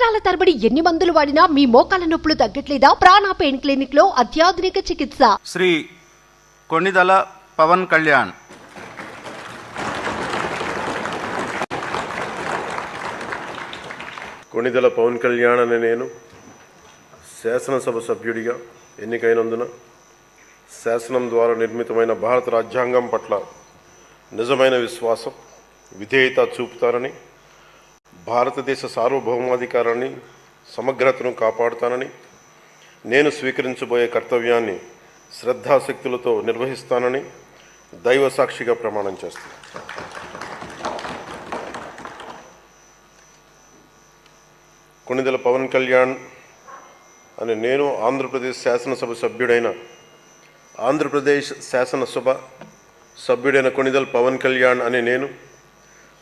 సంవత్సరాల తరబడి ఎన్ని మందులు వాడినా మీ మోకాల నొప్పులు తగ్గట్లేదా? ప్రాణ పెయిన్ క్లినిక్లో అత్యాధునిక చికిత్స. శ్రీ కొణిదల పవన్ కళ్యాణ్. కొణిదెల పవన్ కళ్యాణ్ అనే నేను శాసనసభ సభ్యుడిగా ఎన్నికైనందున శాసనం ద్వారా నిర్మితమైన భారత రాజ్యాంగం పట్ల నిజమైన విశ్వాసం విధేయత చూపుతానని భారతదేశ సార్వభౌమాధికారాన్ని సమగ్రతను కాపాడుతానని నేను స్వీకరించబోయే కర్తవ్యాన్ని శ్రద్ధాశక్తులతో నిర్వహిస్తానని దైవ సాక్షిగా ప్రమాణం చేస్తాను కొణిదెల పవన్ కళ్యాణ్ అని నేను ఆంధ్రప్రదేశ్ శాసనసభ సభ్యుడైన ఆంధ్రప్రదేశ్ శాసనసభ సభ్యుడైన కొణిదెల పవన్ కళ్యాణ్ అని నేను